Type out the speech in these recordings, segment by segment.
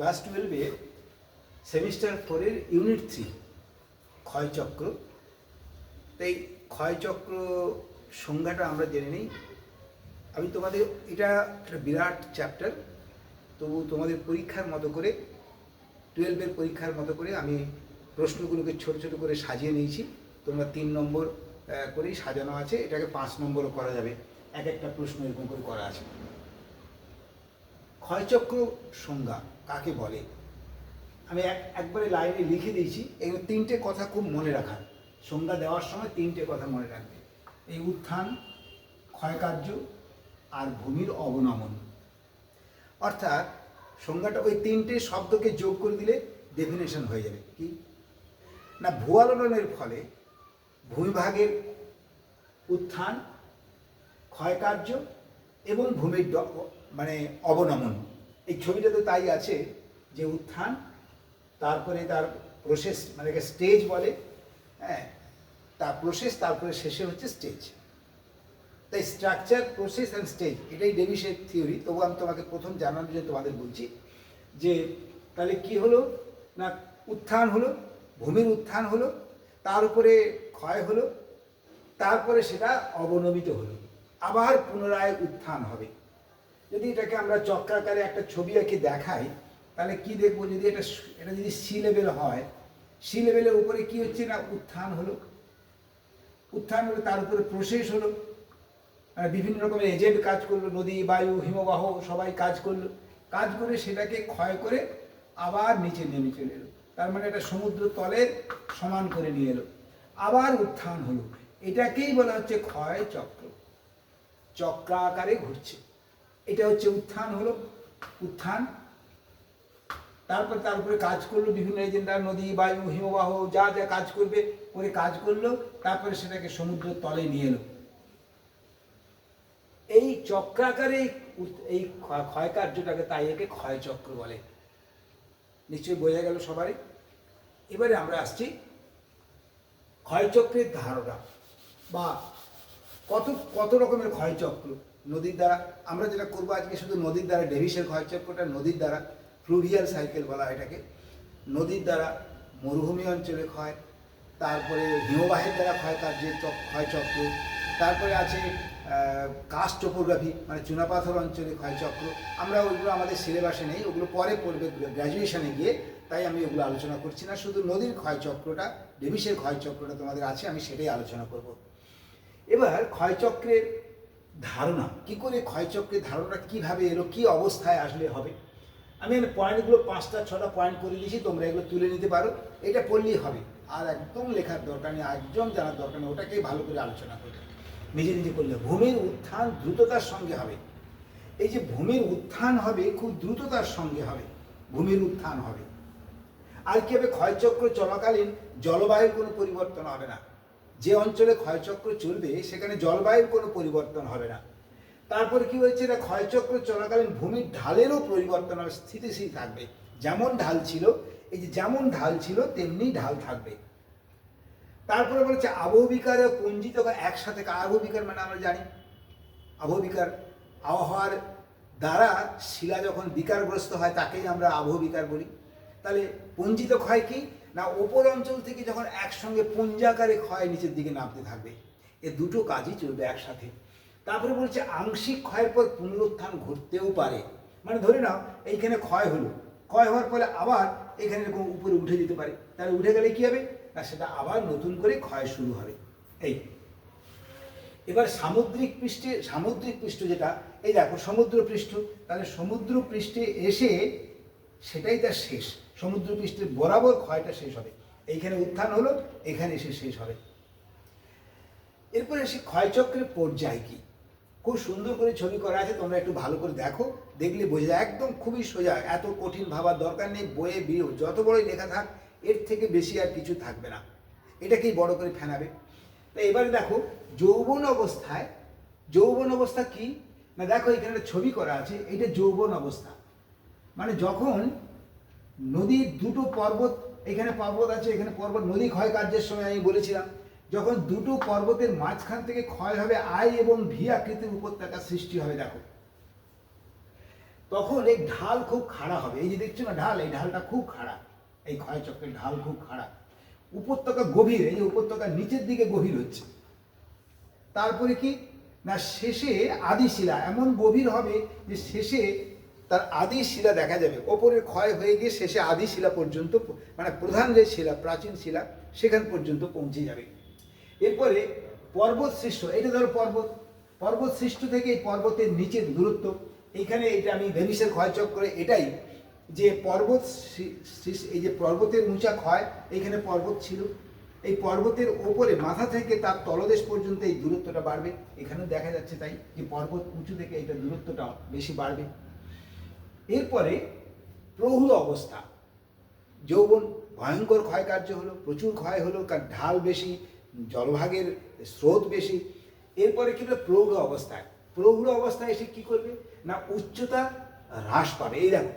Class টুয়েলভে semester ফোরের unit three ক্ষয়চক্র তাই ক্ষয়চক্র সংজ্ঞাটা আমরা জেনে নিই। আমি তোমাদের, এটা একটা বিরাট চ্যাপ্টার তবু তোমাদের পরীক্ষার মতো করে টুয়েলভের পরীক্ষার মতো করে আমি প্রশ্নগুলোকে ছোট ছোট করে সাজিয়ে নিয়েছি। তোমরা তিন নম্বর করেই সাজানো আছে। এটাকে পাঁচ নম্বরও করা যাবে। এক একটা প্রশ্ন এরকম করে করা আছে। ক্ষয়চক্র সংজ্ঞা কাকে বলে? আমি এক, একবারে লাইনে লিখে দিয়েছি, এগুলো তিনটে কথা খুব মনে রাখার। সংজ্ঞা দেওয়ার সময় তিনটে কথা মনে রাখবে। এই উত্থান, ক্ষয়কার্য আর ভূমির অবনমন। অর্থাৎ সংজ্ঞাটা ওই তিনটে শব্দকে যোগ করে দিলে ডেফিনেশন হয়ে যাবে। কি? না ভূয়ালনের ফলে ভূমিভাগের উত্থান, ক্ষয়কার্য এবং ভূমির মানে অবনমন। এই ছবিটাতে তাই আছে যে উত্থান, তারপরে তার প্রসেস মানে স্টেজ বলে হ্যাঁ তার প্রসেস তারপরে শেষে হচ্ছে স্টেজ তাই স্ট্রাকচার প্রসেস অ্যান্ড স্টেজ এটাই ডেভিসের থিওরি তবু আমি তোমাকে প্রথম জানানোর জন্য তোমাদের বলছি যে, তাহলে কি হলো? না, উত্থান হলো, ভূমির উত্থান হলো, তার উপরে ক্ষয় হলো, তারপরে সেটা অবনমিত হলো। আবার পুনরায় উত্থান হবে। যদি এটাকে আমরা চক্রাকারে একটা ছবি এঁকে দেখাই, তাহলে কি দেখব যদি এটা এটা যদি সি লেভেল হয়, সি লেভেলের উপরে কি হচ্ছে না উত্থান হলো? উত্থান হলো, তার উপরে প্রসেস হলো। বিভিন্ন রকমের এজেন্ট কাজ করল, নদী, বায়ু, হিমবাহ, সবাই কাজ করল। কাজ করে সেটাকে ক্ষয় করে আবার নিচে নেমে চলে এলো। তার মানে এটা সমুদ্র তলের সমান করে নিয়ে এলো। আবার উত্থান হলো। এটাকেই বলা হচ্ছে ক্ষয় চক্র। চক্রাকারে ঘুরছে। এটা হচ্ছে উত্থান হলো। উত্থান। তারপর তার উপরে কাজ করল বিভিন্ন এজেন্ডা, নদী, বায়ু, হিমবাহ, যা যা কাজ করবে, করে কাজ করল, তারপরে সেটাকে সমুদ্র তলে নিয়ে এলো। এই চক্রাকারে এই ক্ষয়- ক্ষয়কার্যটাকে তাই একে ক্ষয়চক্র বলে। নিশ্চয়ই বোঝা গেল সবারই। এবারে আমরা আসছি ক্ষয়চক্রের ধারণা বা কত কত রকমের ক্ষয়চক্র? নদীর দ্বারা, আমরা যেটা করব আজকে শুধু নদীর দ্বারা ডেভিসের ক্ষয়চক্রটা নদীর দ্বারা, ফ্লুভিয়াল সাইকেল বলা হয় এটাকে। নদীর দ্বারা মরুভূমি অঞ্চলে ক্ষয়, তারপরে হিমবাহের দ্বারা ক্ষয়কার্যের চক- ক্ষয়চক্র, তারপরে আছে কাস্ট টোপোগ্রাফি মানে চুনাপাথর অঞ্চলে ক্ষয়চক্র। আমরা ওইগুলো আমাদের সিলেবাসে নেই, ওগুলো পরে পড়বে গ্র্যাজুয়েশনে গিয়ে, তাই আমি ওগুলো আলোচনা করছি না। শুধু নদীর ক্ষয়চক্রটা ডেভিসের ক্ষয়চক্রটা তোমাদের আছে, আমি সেটাই আলোচনা করব। এবার ক্ষয়চক্রের ধারণা, কি করে ক্ষয়চক্রের ধারণা কীভাবে এলো, কি অবস্থায় আসলে হবে? আমি এখানে পয়েন্টগুলো পাঁচটা, ছটা পয়েন্ট করে দিয়েছি, তোমরা এগুলো তুলে নিতে পারো। এটা পড়লেই হবে। আর একদম লেখার দরকার নেই, একদম জানার দরকার নেই, ওটাকেই ভালো করে আলোচনা করবে। নিজে নিজে করলে ভূমির উত্থান দ্রুততার সঙ্গে হবে। এই যে ভূমির উত্থান হবে, খুব দ্রুততার সঙ্গে হবে। ভূমির উত্থান হবে। আর কি হবে? ক্ষয়চক্র চলাকালীন জলবায়ুর কোনো পরিবর্তন হবে না। যে অঞ্চলে ক্ষয়চক্র চলবে, সেখানে জলবায়ুর কোনো পরিবর্তন হবে না। তারপর কি হয়েছে না, ক্ষয়চক্র চলাকালীন ভূমির ঢালেরও পরিবর্তন হবে স্থিতিশীল থাকবে। যেমন ঢাল ছিল, এই যে যেমন ঢাল ছিল, তেমনি ঢাল থাকবে। তারপরে বলেছে আবহবিকার ও পুঞ্জিত একসাথে আবহবিকার মানে আমরা জানি। আবহবিকার আবহাওয়ার দ্বারা শিলা যখন বিকারগ্রস্ত হয়, তাকেই আমরা আবহবিকার বলি। তাহলে পুঞ্জিত ক্ষয় কি? না, ওপর অঞ্চল থেকে যখন একসঙ্গে পুঞ্জাকারে ক্ষয় নিচের দিকে নামতে থাকবে, এ দুটো কাজই চলবে একসাথে। তারপরে বলছে আংশিক ক্ষয়ের পর পুনরুত্থান ঘটতেও পারে। মানে ধরে নাও, এইখানে ক্ষয় হলো। ক্ষয় হওয়ার ফলে আবার এখানে এরকম উপরে উঠে যেতে পারে। তাহলে উঠে গেলে কি হবে? না, সেটা আবার নতুন করে ক্ষয় শুরু হবে। এই। এবার সামুদ্রিক পৃষ্ঠে, সামুদ্রিক পৃষ্ঠ যেটা, এই দেখো সমুদ্র পৃষ্ঠ তাহলে সমুদ্র পৃষ্ঠে এসে সেটাই তার শেষ। সমুদ্র পৃষ্ঠের বরাবর ক্ষয়টা শেষ হবে। এইখানে উত্থান হলো, এখানে এসে শেষ হবে। এরপরে সে ক্ষয়চক্রের পর্যায় কি? খুব সুন্দর করে ছবি করা আছে, তোমরা একটু ভালো করে দেখো। দেখলে বোঝা যায়, একদম খুবই সোজা। এত কঠিন ভাবার দরকার নেই, বইয়ে বিয়ে যত বড়ই লেখা থাক, এর থেকে বেশি আর কিছু থাকবে না। এটাকেই বড় করে ফেনাবে। তো এবারে দেখো, যৌবন অবস্থায়, যৌবন অবস্থা কি? না দেখো, এখানে একটা ছবি করা আছে, এটা যৌবন অবস্থা। মানে যখন নদীর দুটো পর্বত, এখানে পর্বত আছে, এখানে পর্বত নদী ক্ষয় কার্যের সময় আমি বলেছিলাম। যখন দুটো পর্বতের মাঝখান থেকে ক্ষয় হবে আই এবং ভি আকৃতির উপত্যকা সৃষ্টি হবে, দেখো। তখন এই ঢাল খুব খাড়া হবে। এই যে দেখছ না ঢাল, এই ঢালটা খুব খাড়া। এই ক্ষয়চক্রের ঢাল খুব খাড়া। উপত্যকা গভীর, এই যে উপত্যকা নিচের দিকে গভীর হচ্ছে। তারপরে কি? না, শেষে আদি শিলা এমন গভীর হবে যে শেষে তার আদি শিলা দেখা যাবে। ওপরের ক্ষয় হয়ে গিয়ে শেষে আদি শিলা পর্যন্ত মানে প্রধান যে শিলা, প্রাচীন শিলা, সেখান পর্যন্ত পৌঁছে যাবে। এরপরে পর্বত সৃষ্ট, এটা ধরো পর্বত। পর্বত সৃষ্ট থেকে এই পর্বতের নিচের দূরত্ব। এইখানে এটা আমি ভেনিসের ক্ষয়চক্রে এটাই যে পর্বত এই যে পর্বতের উঁচা ক্ষয়, এইখানে পর্বত ছিল। এই পর্বতের ওপরে মাথা থেকে তার তলদেশ পর্যন্ত এই দূরত্বটা বাড়বে। এখানেও দেখা যাচ্ছে তাই যে পর্বত উঁচু থেকে এটা দূরত্বটা বেশি বাড়বে। এরপরে প্রহুল অবস্থা। যৌবন ভয়ঙ্কর ক্ষয়কার্য হলো, প্রচুর ক্ষয় হলো, কার ঢাল বেশি, জলভাগের স্রোত বেশি। এরপরে কি হলো প্রৌঢ় অবস্থায়। প্রৌঢ় অবস্থায় এসে কি করবে? না, উচ্চতা হ্রাস পাবে। এই দেখো,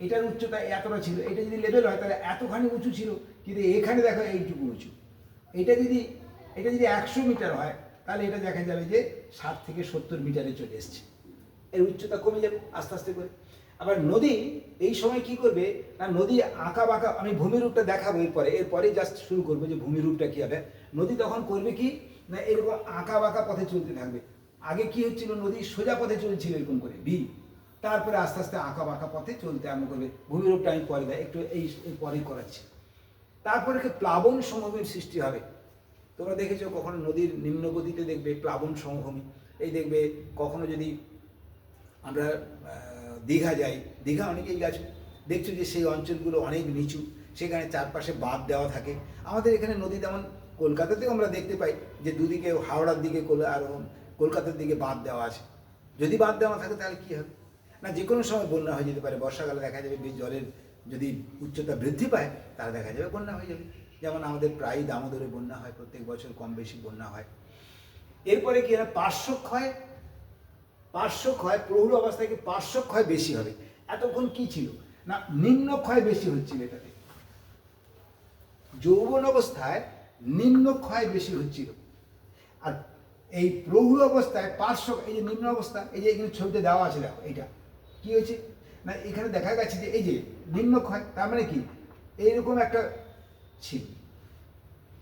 এটার উচ্চতা এতটা ছিল। এটা যদি লেভেল হয়, তাহলে এতখানি উঁচু ছিল কিন্তু এখানে দেখো এইটুকু উঁচু। এটা যদি এটা যদি একশো মিটার হয়, তাহলে এটা দেখা যাবে যে ষাট থেকে সত্তর মিটারে চলে এসছে। এর উচ্চতা কমে যাবে আস্তে আস্তে করে। আবার নদী, এই সময় কি করবে? না, নদী আঁকা বাঁকা, আমি ভূমিরূপটা দেখাবো এরপরে। এরপরে জাস্ট শুরু করব যে ভূমিরূপটা কি হবে। নদী তখন করবে কি? না, এরকম আঁকা বাঁকা পথে চলতে থাকবে। আগে কি হচ্ছিল? নদী সোজা পথে চলছিল এরকম করে বি তারপরে আস্তে আস্তে আঁকা বাঁকা পথে চলতে আরম্ভ করবে। ভূমিরূপটা আমি পরে দেয় একটু এই পরেই করাচ্ছি। তারপরে কি প্লাবন সমভূমির সৃষ্টি হবে। তোমরা দেখেছ কখনো নদীর নিম্ন গতিতে দেখবে প্লাবন সমভূমি? এই দেখবে কখনো যদি আমরা দীঘা যাই, দীঘা অনেকেই গেছো। দেখছ যে সেই অঞ্চলগুলো অনেক নিচু, সেখানে চারপাশে বাঁধ দেওয়া থাকে। আমাদের এখানে নদী তেমন কলকাতাতেও আমরা দেখতে পাই যে দুদিকে হাওড়ার দিকে আর কলকাতার দিকে বাঁধ দেওয়া আছে। যদি বাঁধ দেওয়া থাকে তাহলে কী হবে? না যে কোনো সময় বন্যা হয়ে যেতে পারে। বর্ষাকালে দেখা যাবে জলের যদি উচ্চতা বৃদ্ধি পায়, তাহলে দেখা যাবে বন্যা হয়ে যাবে। যেমন আমাদের প্রায়ই দামোদরে বন্যা হয়, প্রত্যেক বছর কম বেশি বন্যা হয়। এরপরে কি হয়? পার্শ্বক্ষয় পার্শ্বক্ষয় প্রহুর অবস্থায় পার্শ্বক্ষয় বেশি হবে? এতক্ষণ কি ছিল? না নিম্নক্ষয় বেশি হচ্ছিল এটাতে। যৌবন অবস্থায় নিম্নক্ষয় বেশি হচ্ছিল। আর এই প্রৌঢ় অবস্থায় পার্শ্ব এই যে নিম্ন অবস্থা, এই যে এখানে ছবিতে দেওয়া আছে, দেখো, এইটা। কি হয়েছে? না, এখানে দেখা গেছে যে এই যে নিম্নক্ষয় তার মানে কি? এইরকম একটা ছিল।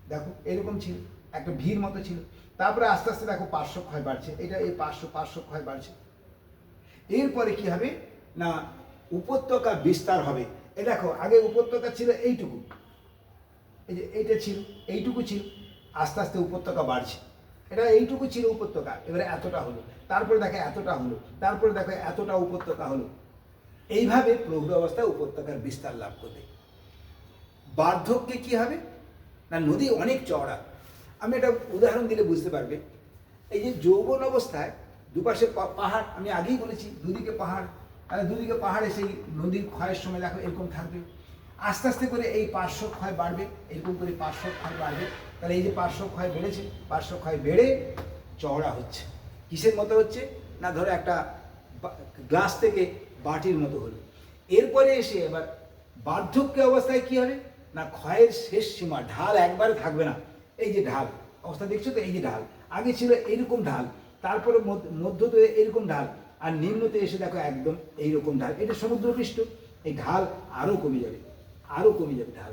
দেখো এরকম ছিল, একটা ভিড় মতো ছিল। তারপরে আস্তে আস্তে দেখো পার্শ্বক্ষয় বাড়ছে। এটা এই পার্শ্ব পার্শ্বক্ষয় বাড়ছে। এরপরে কি হবে? না, উপত্যকা বিস্তার হবে। এ দেখো, আগে উপত্যকা ছিল এইটুকু। এই যে এইটা ছিল, এইটুকু ছিল। আস্তে আস্তে উপত্যকা বাড়ছে। এটা এইটুকু ছিল উপত্যকা। এবারে এতটা হলো। তারপরে দেখো এতটা হলো। তারপরে দেখো এতটা উপত্যকা হলো। এইভাবে প্রৌঢ় অবস্থায় উপত্যকার বিস্তার লাভ করবে। বার্ধক্যে কি হবে? না, নদী অনেক চওড়া। আমি একটা উদাহরণ দিলে বুঝতে পারবে। এই যে যৌবন অবস্থায় দুপাশে পাহাড়, আমি আগেই বলেছি, দুদিকে পাহাড়, তাহলে দুদিকে পাহাড়ে সেই নদীর ক্ষয়ের সময় দেখো এরকম থাকবে। আস্তে আস্তে করে এই পার্শ্ব ক্ষয় বাড়বে, এরকম করে পার্শ্ব ক্ষয় বাড়বে। তাহলে এই যে পার্শ্ব ক্ষয় বেড়েছে, পার্শ্ব ক্ষয় বেড়ে চওড়া হচ্ছে। কিসের মতো হচ্ছে? না ধরো একটা গ্লাস থেকে বাটির মতো হলো। এরপরে এসে এবার বার্ধক্য অবস্থায় কি হবে? না ক্ষয়ের শেষ সীমা, ঢাল একবারে থাকবে না। এই যে ঢাল, অবস্থা দেখছ তো? এই যে ঢাল। আগে ছিল এইরকম ঢাল, তারপরে মধ্য- মধ্যতে এরকম ঢাল, আর নিম্নতে এসে দেখো একদম এইরকম ঢাল। এটা সমুদ্রপৃষ্ঠ, এই ঢাল আরও কমে যাবে আরও কমে যাবে ঢাল।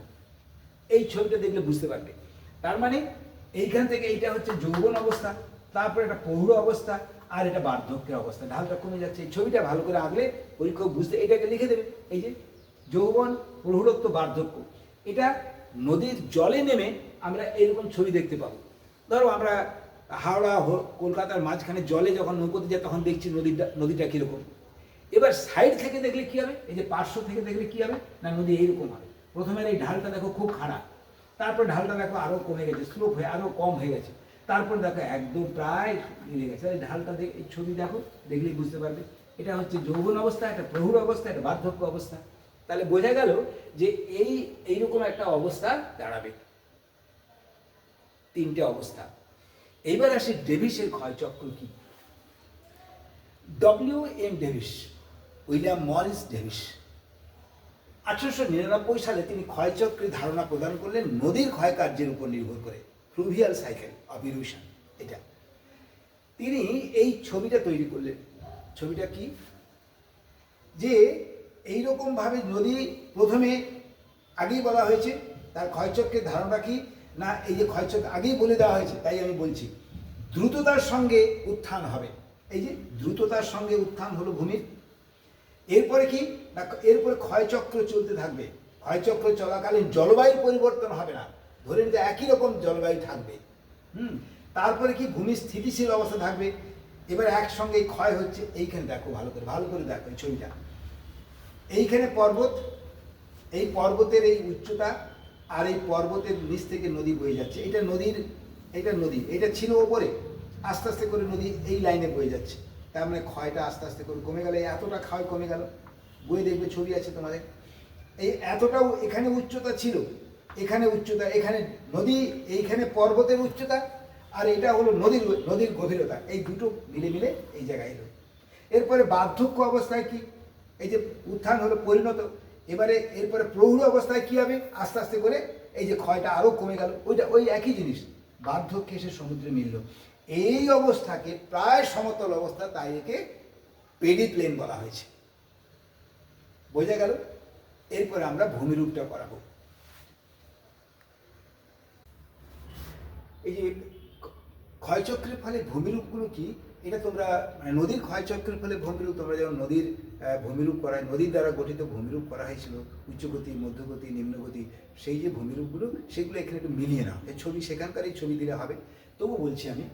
এই ছবিটা দেখলে বুঝতে পারবে। তার মানে এইখান থেকে এইটা হচ্ছে যৌবন অবস্থা, তারপরে একটা পৌর অবস্থা, আর এটা বার্ধক্যের অবস্থা। ঢালটা কমে যাচ্ছে। এই ছবিটা ভালো করে আঁকলে পরীক্ষক বুঝতে এটাকে লিখে দেবে, এই যে যৌবন প্রৌঢ়ত্ব বার্ধক্য। এটা নদীর জলে নেমে আমরা এরকম ছবি দেখতে পাবো। ধরো আমরা হাওড়া কলকাতার মাঝখানে জলে যখন নৌকোতে যাই তখন দেখছি নদীটা নদীটা কীরকম। এবার সাইড থেকে দেখলে কি হবে? এই যে পার্শ্ব থেকে দেখলে কি হবে? না, নদী এইরকম হবে। প্রথমে এই ঢালটা দেখো খুব খারাপ। তারপর ঢালটা দেখো আরও কমে গেছে স্লোপ হয়ে আরও কম হয়ে গেছে। তারপর দেখো একদম প্রায় মিলে গেছে। এই ঢালটা দেখ এই ছবি দেখো, দেখলেই বুঝতে পারবে। এটা হচ্ছে যৌবন অবস্থা একটা প্রহুর অবস্থা একটা বার্ধক্য অবস্থা। তাহলে বোঝা গেল যে এই, এইরকম একটা অবস্থা দাঁড়াবে। তিনটে অবস্থা। এইবার আসে ডেভিসের ক্ষয়চক্র কি? W M Davis, William Morris Davis. আঠারোশো নিরানব্বই সালে তিনি ক্ষয়চক্রের ধারণা প্রদান করলেন, নদীর ক্ষয়কার্যের উপর নির্ভর করে। ফ্লুভিয়াল সাইকেল অফ ইরুশন, এটা। তিনি এই ছবিটা তৈরি করলেন। ছবিটা কি? যে এই এইরকমভাবে নদী প্রথমে আগেই বলা হয়েছে, তার ক্ষয়চক্রের ধারণা কি? না, এই যে ক্ষয়চক্র আগেই বলে দেওয়া হয়েছে, তাই আমি বলছি। দ্রুততার সঙ্গে উত্থান হবে। এই যে দ্রুততার সঙ্গে উত্থান হলো ভূমির। এরপরে কি? না, এরপরে ক্ষয়চক্র চলতে থাকবে। ক্ষয়চক্র চলাকালীন জলবায়ুর পরিবর্তন হবে না। ধরে নিতে একই রকম জলবায়ু থাকবে। হুম? তারপরে কি? ভূমি স্থিতিশীল অবস্থা থাকবে। এবার একসঙ্গে ক্ষয় হচ্ছে, এইখানে দেখো ভালো করে ভালো করে দেখো এই ছবিটা। এইখানে পর্বত, এই পর্বতের এই উচ্চতা আর এই পর্বতের নিচ থেকে নদী বয়ে যাচ্ছে। এটা নদীর, এটা নদী, এটা ছিল ওপরে। আস্তে আস্তে করে নদী এই লাইনে বয়ে যাচ্ছে। তার মানে ক্ষয়টা আস্তে আস্তে করে কমে গেল। এই এতটা ক্ষয় কমে গেল। বই দেখবে ছবি আছে তোমাদের। এই এতটাও এখানে উচ্চতা ছিল। এখানে উচ্চতা, এখানে নদী, এইখানে পর্বতের উচ্চতা। আর এটা হলো নদীর নদীর গভীরতা। এই দুটো মিলে মিলে এই জায়গায় এলো। এরপরে বার্ধক্য অবস্থায় কি? এই যে উত্থান হলো পরিণত। এবারে এরপরে প্রৌঢ় অবস্থায় কি হবে? আস্তে আস্তে করে এই যে ক্ষয়টা আরও কমে গেল। ওইটা ওই একই জিনিস। বার্ধক্যে এসে সমুদ্রে মিলল। এই অবস্থাকে প্রায় সমতল অবস্থা তাই একে পেডি প্লেন বলা হয়েছে। বোঝা গেল? এরপরে আমরা ভূমিরূপটা করাবো। এই যে ক্ষয়চক্রের ফলে ভূমিরূপগুলো কি? এটা তোমরা মানে নদীর ক্ষয়চক্রের ফলে ভূমিরূপ, তোমরা যেমন নদীর ভূমিরূপ করা নদীর দ্বারা গঠিত ভূমিরূপ করা হয়েছিল, উচ্চগতি, মধ্যগতি, নিম্নগতি, সেই যে ভূমিরূপগুলো, সেগুলো এখানে একটু মিলিয়ে নাও। এই ছবি সেখানকারই ছবি দিলে হবে। তবু বলছি আমি,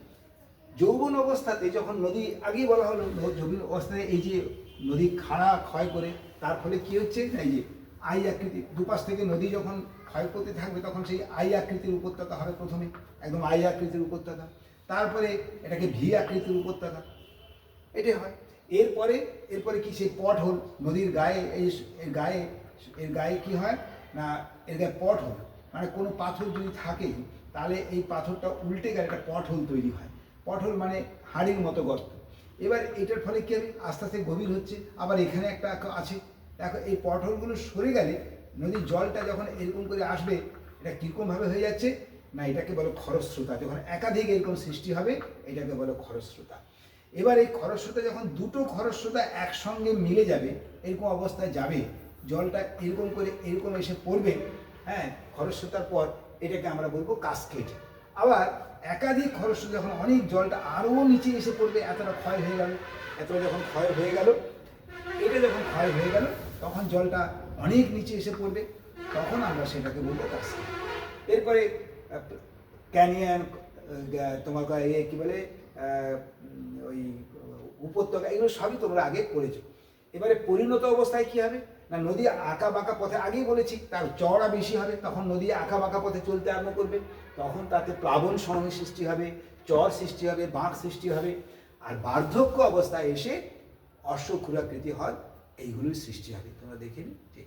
যৌবন অবস্থাতে যখন নদী, আগেই বলা হলো, যৌবন অবস্থায় এই যে নদী খাড়া, ক্ষয় করে, তার ফলে কি হচ্ছে? এই যে আই আকৃতি, দুপাশ থেকে নদী যখন ক্ষয় করতে থাকবে, তখন সেই আই আকৃতির উপত্যকা হবে প্রথমে, একদম আই আকৃতির উপত্যকা। তারপরে এটাকে ভি আকৃতির উপত্যকা। এটাই হয়। এরপরে এরপরে কি সেই পট হল নদীর গায়ে, এই এর গায়ে এর গায়ে কি হয়? না, এর গায়ে পট হল মানে কোনো পাথর যদি থাকে, তাহলে এই পাথরটা উল্টে গেলে একটা পট হোল তৈরি হয়। পট হোল মানে হাড়ির মতো গর্ত। এবার এটার ফলে কি আস্তে আস্তে গভীর হচ্ছে। আবার এখানে একটা আছে। দেখো, এই পট হোলগুলো সরে গেলে নদীর জলটা যখন এরকম করে আসবে, এটা কীরকমভাবে হয়ে যাচ্ছে? না, এটাকে বলো খরস্রোতা। যখন একাধিক এরকম সৃষ্টি হবে, এটাকে বলো খরস্রোতা। এবার এই খরস্রোতা যখন দুটো খরস্রোতা একসঙ্গে মিলে যাবে, এরকম অবস্থায় যাবে, জলটা এরকম করে এরকম এসে পড়বে হ্যাঁ খরস্রোতার পর এটাকে আমরা বলব কাস্কেট আবার একাধিক খরস্রোতা যখন অনেক জলটা আরও নিচে এসে পড়বে, এতটা ক্ষয় হয়ে গেল, এতটা যখন ক্ষয় হয়ে গেল, এটা যখন ক্ষয় হয়ে গেল, তখন জলটা অনেক নিচে এসে পড়বে, তখন আমরা সেটাকে বলব কাস্কেট এরপরে ক্যানিয়ন তোমার ইয়ে কী বলে ওই উপত্যকা, এগুলো সবই তোমরা আগে পড়েছো। এবারে পরিণত অবস্থায় কি হবে? না নদী আঁকা বাঁকা পথে আগেই বলেছি, তার চওড়া বেশি হবে, তখন নদী আঁকা বাঁকা পথে চলতে আরম্ভ করবে, তখন তাতে প্লাবন সময় সৃষ্টি হবে, চর সৃষ্টি হবে, বাঁক সৃষ্টি হবে, আর বার্ধক্য অবস্থায় এসে অশ্বক্ষুরাকৃতি হয় এইগুলোর সৃষ্টি হবে। তোমরা দেখে ঠিক